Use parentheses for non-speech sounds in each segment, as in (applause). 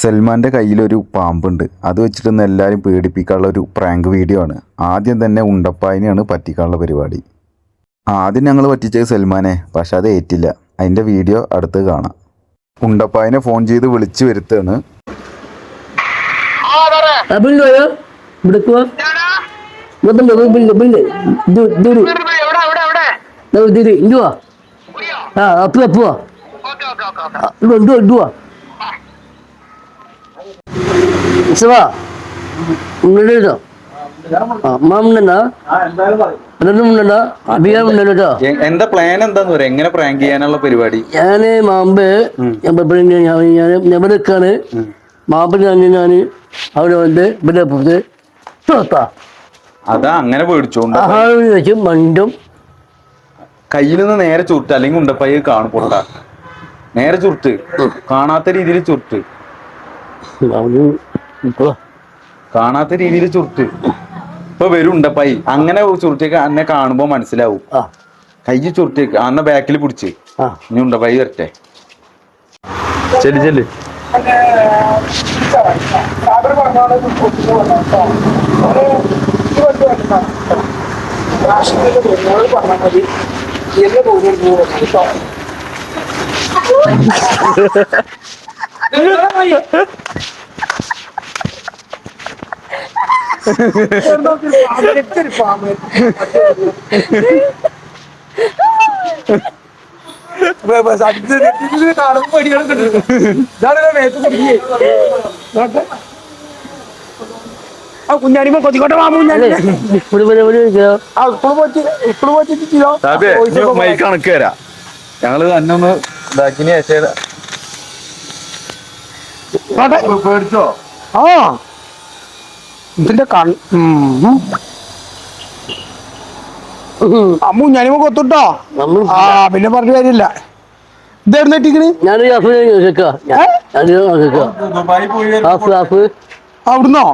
സൽമാന്റെ കയ്യിലൊരു പാമ്പുണ്ട്. അത് വെച്ചിട്ടൊന്ന് എല്ലാവരും പേടിപ്പിക്കാനുള്ള ഒരു പ്രാങ്ക് വീഡിയോ ആണ്. ആദ്യം തന്നെ ഉണ്ടപ്പായനെയാണ് പറ്റിക്കാനുള്ള പരിപാടി. ആദ്യം ഞങ്ങൾ പറ്റിച്ചത് സൽമാനെ പക്ഷെ അത് ഏറ്റില്ല. അതിന്റെ വീഡിയോ അടുത്ത് കാണാം. ഉണ്ടപ്പായനെ ഫോൺ ചെയ്ത് വിളിച്ചു വരുത്താണ്. ഇങ്ങോട്ട് വരാ ഇവിടെ പോവാ ഉണ്ടോ ബില്ല് ബില്ല് ഇത് ഇതൊരു എവിടെ എവിടെ എവിടെ ഇത് ഇതുവാ ആ അപ്പുവാ അപ്പുവാ ഓക്കെ ഓക്കെ ഓക്കെ ഓക്കെ ഇതുവാ ഇതുവാ ഇതുവാ ഇസവാ ഉണ്ടല്ലോ ആ മാമുണ്ടോ അതൊന്നും ഉണ്ടല്ലോ അഭിയാൻ ഉണ്ടല്ലോ കേട്ടോ എന്താ പ്ലാൻ എന്താന്ന് പറയാ? എങ്ങനെ പ്രാങ്ക് ചെയ്യാനുള്ള പരിപാടി? ഞാൻ മാമ്പ് ഞാൻ പപ്പഴം ഞാൻ ഞാൻ അവിടെ വന്ന് ഇവിടെ തോത്താ അതാ അങ്ങനെ പേടിച്ചോണ്ട് ആഹാരം മണ്ടും. കയ്യിൽ നിന്ന് നേരെ ചുരുട്ട് അല്ലെങ്കിൽ ഉണ്ടപ്പയ്യ കാണും പൊട്ട. നേരെ ചുരുട്ട് കാണാത്ത രീതിയിൽ ചുരുട്ട്. ഇപ്പൊ കാണാത്ത രീതിയിൽ ചുരുട്ട്. ഇപ്പൊ വരുണ്ടപ്പായി. അങ്ങനെ ചുരുട്ടിയൊക്കെ എന്നെ കാണുമ്പോ മനസ്സിലാവും. ആ. കൈ ചുരുട്ടേക്ക് അന്ന ബാക്കിൽ പിടിച്ച്. ഇനി ഉണ്ടപ്പായി വരട്ടെ. ചെല്ലു ചെല്ലു. കുഞ്ഞാണിമ (laughs) കൊതിക്കോട്ടെ (laughs) മാമു കുഞ്ഞാണി ഇതാണ് പോയിട്ട് മൈക്ക് കണക്ക് തരാം. ഞങ്ങൾ തന്നെ ഒന്ന് ഇതാക്കിന് ശേഷം പേടിച്ചോ? ആ. ഇതിന്റെ കൺ അമ്മു ഞാനിമ കൊത്തുട്ടോ? നമ്മൾ ആ പിന്നെ പറഞ്ഞ കാര്യമില്ല. ഇതെവിടെ അവിടുന്നോ?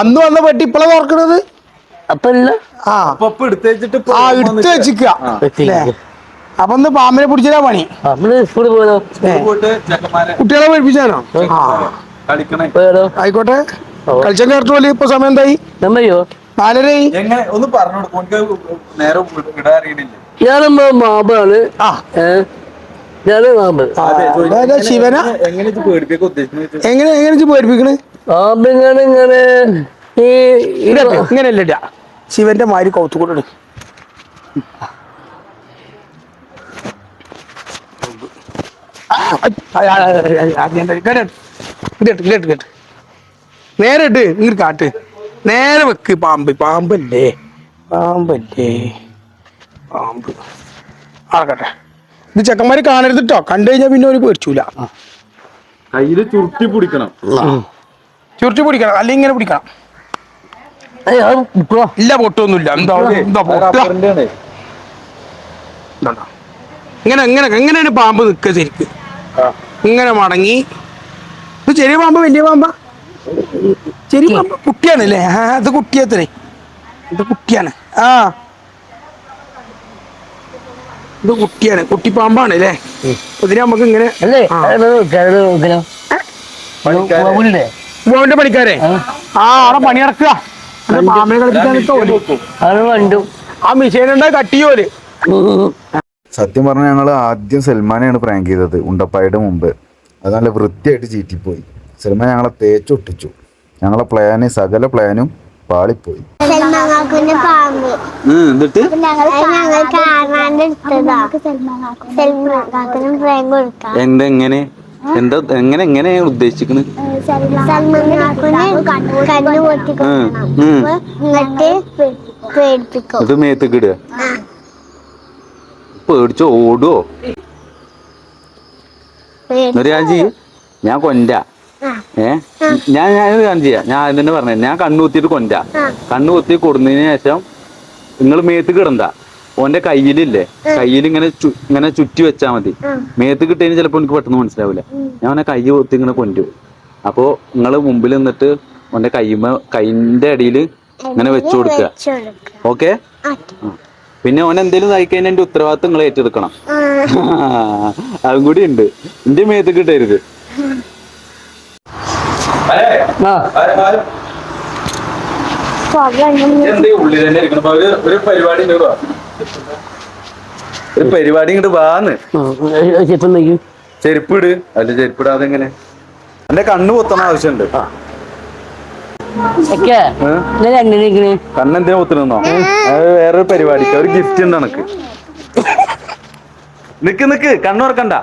അന്ന് വന്ന പെട്ടി ഇപ്പളാ തുറക്കണത്? അപ്പൊ ഇല്ല ആ എടുത്ത് വെച്ചിട്ട് ആ എടുത്ത് വെച്ചിക്ക. അപ്പൊ ഒന്ന് പാമ്പിനെ പിടിച്ചാ പണി. കുട്ടികളെ പഠിപ്പിച്ചാനോ ആ. കളിക്കണേ. പോയാലോ ആയിക്കോട്ടെ. ഓ. കളിച്ചാൽ കയറത്തു പോലെ ഇപ്പൊ സമയം എന്തായി നമ്മയോ നാലരയായി. എങ്ങനെ? ഒന്ന് പറഞ്ഞു കൊടുക്കും. നേരെ മാമ്പാണ്? മാമ്പ്. ശിവന. എങ്ങനെ എങ്ങനെ എങ്ങനെ പേടിപ്പിക്കണ്? മാമ്പ് ഇങ്ങനെ ഇങ്ങനെ ഈ ഇങ്ങനെയല്ല ശിവന്റെ മാരി കൗത്തുകൂടെ നേരെ ഇട്ട് ഇങ്ങോട്ട് കാട്ട് നേരെ വെക്ക് പാമ്പ് പാമ്പല്ലേ പാമ്പല്ലേ പാമ്പ് ആകട്ടെ ഇത് ചെക്കന്മാര് കാണരുത് കേട്ടോ കണ്ടു കഴിഞ്ഞാൽ പിന്നെ ഒരു പേടിച്ചൂല കയ്യിൽ ചുരുട്ടി പിടിക്കണം ചുരുട്ടി പിടിക്കണം അല്ലെങ്കിൽ ഇങ്ങനെ പിടിക്കണം ഇല്ല പൊട്ടൊന്നുമില്ല എന്താ എന്താ പൊട്ട. ഇങ്ങനെ ഇങ്ങനെ എങ്ങനെയാണ് പാമ്പ് നിൽക്കുക ശരിക്ക് ഇങ്ങനെ മടങ്ങി. ഇത് ചെറിയ പാമ്പ വലിയ പാമ്പ. ചെറിയ പാമ്പ കുട്ടിയാണ് അല്ലേ ആ അത് കുട്ടിയത്രേ ഇത് കുട്ടിയാണ്. ആ. ഇത് കുട്ടിയാണ്. കുട്ടിപ്പാമ്പാണ് അല്ലേ? ഇതിന് നമുക്ക് ഇങ്ങനെ നോക്കലോ പണിക്കാരെ. ആ. അവിടെ പണിയിറക്കുക ഇറക്കുക പാമ്പിനെ കളിപ്പിക്കാൻ ആ മിഷീൻ ഉണ്ടായി കട്ടിയോൽ. സത്യം പറഞ്ഞാൽ ഞങ്ങൾ ആദ്യം സൽമാനെയാണ് പ്രാങ്ക് ചെയ്തത് ഉണ്ടപ്പായുടെ മുമ്പ്. അത് നല്ല വൃത്തിയായിട്ട് ചീറ്റിപ്പോയി. സൽമാൻ ഞങ്ങളെ തേച്ചൊട്ടിച്ചു ഞങ്ങളെ പ്ലാന് സകല പ്ലാനും പാളിപ്പോയി. എന്തെങ്ങനെ? എന്താ എങ്ങനെ എങ്ങനെ ഉദ്ദേശിക്കുന്നത് ഇത് മേത്തേക്ക് ഇടുക. പേടിച്ച് ഓടുവോ? എന്നിട്ട് ഞാൻ ചെയ്യും. ഞാൻ കൊണ്ട. ഏ? ഞാൻ ഞാൻ ഒരു കാര്യം ചെയ്യാം. ഞാൻ തന്നെ പറഞ്ഞു. ഞാൻ കണ്ണു കുത്തിയിട്ട് കൊണ്ട കണ്ണു കുത്തി കൊടുന്നതിന് ശേഷം നിങ്ങൾ മേത്ത് കിടണ്ട ഓന്റെ കയ്യിലില്ലേ? കയ്യിൽ ഇങ്ങനെ ഇങ്ങനെ ചുറ്റി വെച്ചാ മതി. മേത്ത് കിട്ടിയതിന് ചിലപ്പോ എനിക്ക് പെട്ടെന്ന് മനസ്സിലാവില്ല ഞാൻ അവനെ കൈ കുത്തി ഇങ്ങനെ കൊണ്ടു അപ്പോ നിങ്ങൾ മുമ്പിൽ നിന്നിട്ട് ഓന്റെ കൈമ കൈന്റെ അടിയിൽ ഇങ്ങനെ വെച്ചു കൊടുക്കുക. ഓക്കെ. പിന്നെ ഓൻ എന്തേലും സഹിക്കഴിഞ്ഞാൽ എന്റെ ഉത്തരവാദിത്തം നിങ്ങൾ ഏറ്റെടുക്കണം. (laughs) അതും കൂടി ഉണ്ട് എന്റെ മേത്ത് കിട്ടരുത് ഒരു പരിപാടി ഇങ്ങോട്ട് വാന്ന്. ചെരുപ്പിട് അല്ല ചെരുപ്പിടാതെ എങ്ങനെ എന്റെ കണ്ണ് പൊത്തണ ആവശ്യമുണ്ട് ഒക്കെ ഞാൻ എങ്ങനെ ഇരിക്കണേ കണ്ണെന്തിനാ പൊത്തണെന്നോ അത് വേറൊരു പരിപാടിക്ക് ഒരു ഗിഫ്റ്റ് ഉണ്ട് എനക്ക് നിക്ക് നിക്ക് കണ്ണുറക്കണ്ട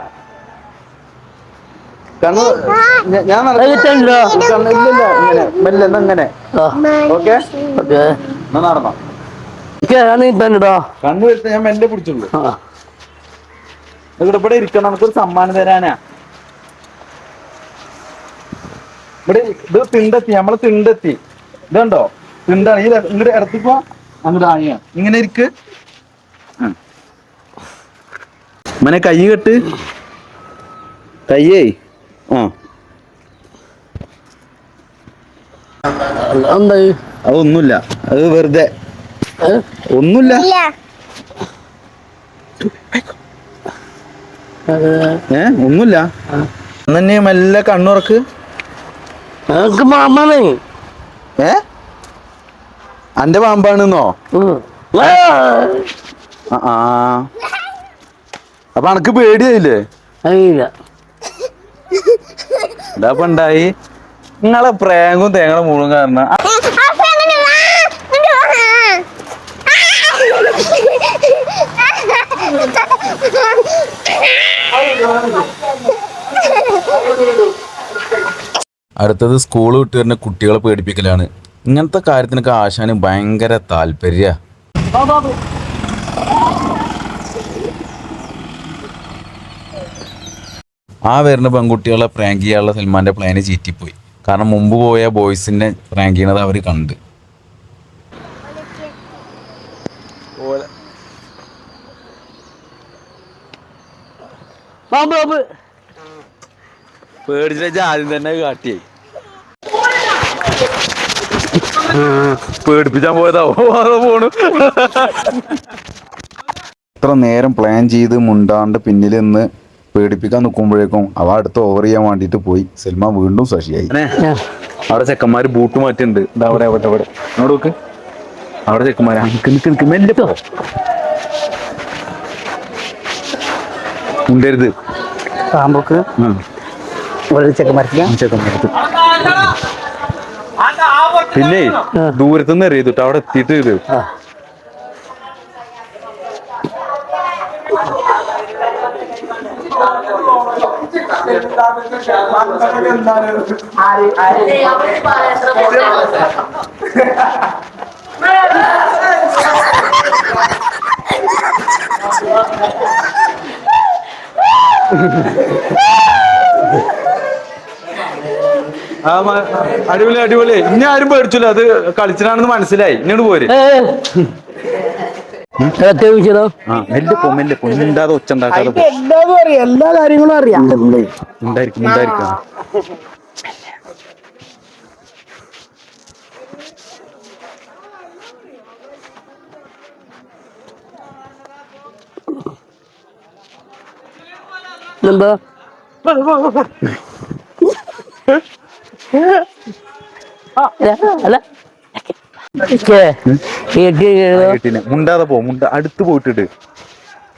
കണ്ണു ഞാൻ ഇല്ലില്ല ഇങ്ങനെ മെല്ലെ ഓക്കെ? എന്നാ നടന്നോ? കണ്ണു വരുത്ത ഞാൻ മെല്ലെ പിടിച്ചുള്ളൂ. ആ. ഇവിടെ ഇവിടെ ഇരിക്കണം നമുക്കൊരു സമ്മാനം തരാനാ. ഇവിടെ ഇത് തിണ്ടെത്തി നമ്മൾ തിണ്ടെത്തി ഇതുണ്ടോ? തിണ്ടാണ് ഈ ഇങ്ങോട്ട് ഇടത്തിപ്പോ അങ്ങോട്ട് ആയ ഇങ്ങനെ. ഇരിക്ക്. മനെ കൈ കെട്ട്. കയ്യേ. ആ. എന്താ അതൊന്നുമില്ല അത് വെറുതെ. ഒന്നുമില്ല. ഇല്ല. ഏ? ഒന്നുമില്ല. എന്നെ മെല്ലെ കണ്ണുറക്ക്. എനിക്ക് മാമാണ് ഏ? അന്റെ പാമ്പാണെന്നോ ആ അപ്പൊ അനക്ക് പേടിയായില്ലേ? അറിയില്ല. ഉണ്ടായി. നിങ്ങളെ പ്രേങ്ങും തേങ്ങളും മുഴുവൻ കാരണം ആ, അപ്പൊ എങ്ങനെ വാ? ഇങ്ങോട്ട് അടുത്തത് സ്കൂൾ വിട്ട് വരുന്ന കുട്ടികളെ പേടിപ്പിക്കലാണ്. ഇങ്ങനത്തെ കാര്യത്തിനൊക്കെ ആശാന് ഭയങ്കര താല്പര്യ. ആ വരുന്ന പെൺകുട്ടികളെ പ്രാങ്ക് ചെയ്യാനുള്ള സൽമാന്റെ പ്ലാന് ചീറ്റിപ്പോയി. കാരണം മുമ്പ് പോയ ബോയ്സിനെ പ്രാങ്ക് ചെയ്യണത് അവർ കണ്ട്. പേടിച്ചിട്ട് ആദ്യം തന്നെ കാട്ടിയേ പേടിപ്പിച്ചാൻ പോയതാ. പോണു. ഇത്ര നേരം പ്ലാൻ ചെയ്ത് മുണ്ടാണ്ട് പിന്നിൽ നിന്ന് പേടിപ്പിക്കാൻ നിൽക്കുമ്പോഴേക്കും അവ അടുത്ത് ഓവർ ചെയ്യാൻ വേണ്ടിയിട്ട് പോയി. സൽമാൻ വീണ്ടും ശശിയായി. അവിടെ ചെക്കന്മാര് ബൂട്ട് മാറ്റിണ്ട്. അവിടെ അവിടെ അവിടെ. നോക്ക്. അവിടെ ചെക്കന്മാര്. നിക്ക് നിക്ക് നിക്ക്. മെല്ലെ പാമ്പൊക്കെ ചെക്കന്മാർക്ക് ചെക്കന്മാരത്ത് പിന്നെ ദൂരത്തുനിന്ന് എറിയതിട്ട് അവിടെ എത്തിയിട്ട് ഇത്. Ha ha മ- അടിപൊളി അടിപൊളി. ഇനി ആരും പേടിച്ചില്ല. അത് കളിച്ചിനാണെന്ന് മനസ്സിലായി. ഇങ്ങോട്ട് പോര്. ചോദിച്ചതോ? ആ മെല്ലെ പോ മെല്ലെ പോ. മിണ്ടാതെ ഒച്ച ഉണ്ടാക്കാതെ പോ. എല്ലാതും അറിയാം എല്ലാ കാര്യങ്ങളും അറിയാം. ഉണ്ടായിരിക്കും ഉണ്ടായിരിക്കും എന്താ മുണ്ടാതെ പോ മുണ്ട അടുത്ത് പോയിട്ടിട്ട്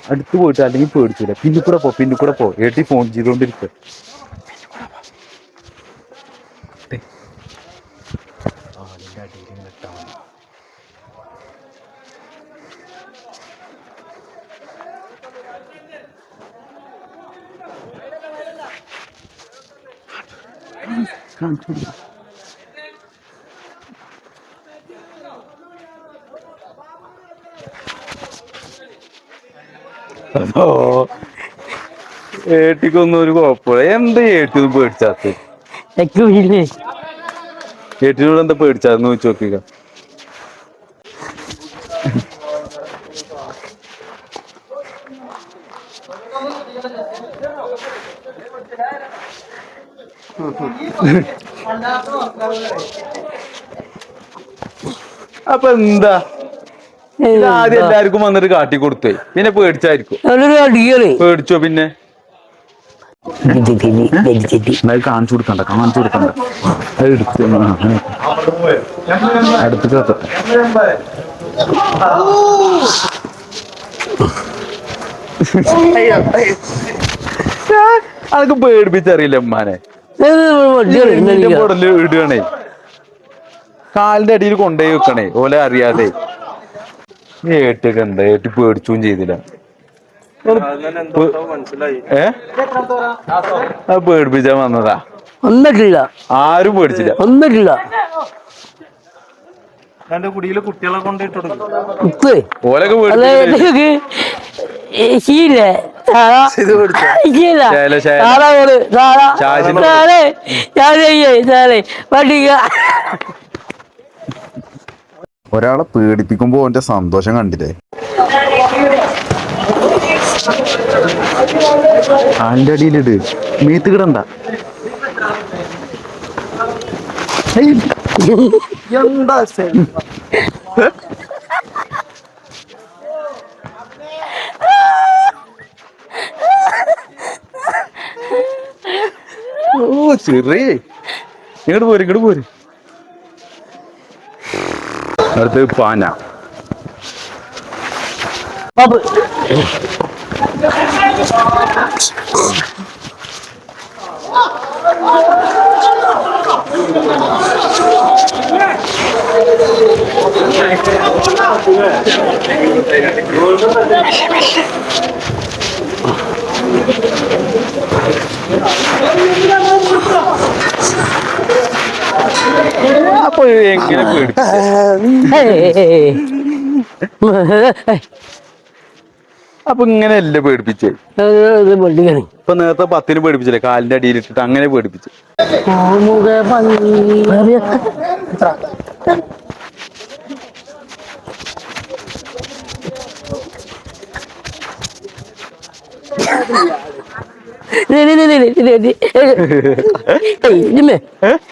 അടുത്ത് പോയിട്ട് അല്ലെങ്കിൽ പേടിച്ചില്ല പിന്നെ കൂടെ പോ പിന്നെ കൂടെ പോ. ഏട്ടി ഫോൺ ചെയ്തോണ്ടിരിക്ക അതോ ഏട്ടിക്കൊന്നും ഒരു കുഴപ്പമില്ല. എന്താ ഒന്ന് പേടിച്ചാത്ത ഏട്ടിനോട് എന്താ പേടിച്ചാന്ന് ചോദിച്ചു നോക്കുക (laughs) അപ്പൊ എന്താ? ഇത് ആദ്യം എല്ലാവർക്കും വന്നിട്ട് കാട്ടി കൊടുത്തു. പിന്നെ പേടിച്ചായിരിക്കും. പേടിച്ചോ പിന്നെ? കാണിച്ചു കൊടുക്കണ്ട കാണിച്ചു കൊടുക്കണ്ട. അത് എടുത്ത് ആ, ആ. അടുത്ത് കേട്ടോ അതൊക്കെ പേടിപ്പിച്ചറിയില്ല ഉമ്മാനെ? ഇടുകയാണേ. കാലിന്റെ അടിയിൽ കൊണ്ടേ വെക്കണേ ഓലെ അറിയാതെ. ഏട്ടൊക്കെ എന്താ? ഏട്ടി പേടിച്ചും ചെയ്തില്ല. ഏ? അത് പേടിപ്പിച്ചാ വന്നതാ. വന്നിട്ടില്ല. ആരും പേടിച്ചില്ല. വന്നിട്ടില്ല. എന്റെ കുടിയിൽ കുട്ടികളെ കൊണ്ടിട്ടുണ്ട് ഓലൊക്കെ ശീലേ ഒരാളെ പേടിപ്പിക്കുമ്പോ അവന്റെ സന്തോഷം കണ്ടില്ലേ? ആന്റെ അടിയിലിട് മീത്ത് കിടണ്ട. എന്താ ചെറിയ. ഇങ്ങോട്ട് പോര് ഇങ്ങോട്ട് പോര്. അടുത്ത് പാന. പാപ്പ് അപ്പൊ എങ്ങനെ പേടിപ്പിച്ചു അപ്പൊ ഇങ്ങനെയല്ലേ പേടിപ്പിച്ചേ? ഇപ്പൊ നേരത്തെ പത്തിന് പേടിപ്പിച്ചില്ലേ? കാലിന്റെ അടിയിലിട്ടിട്ട് അങ്ങനെ പേടിപ്പിച്ചു?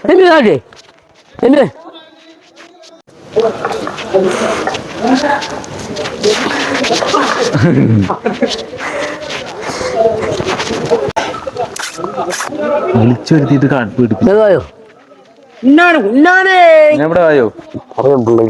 എന്നെ കാട്ടെ എന്നെ വിളിച്ചു വരുത്തിയിട്ട് പേടിപ്പിച്ചു. ഏതായോ ഉന്നാണ് ഉന്നാനേ ഞാൻ ഇവിടെ ആയോ പിള്ളേർ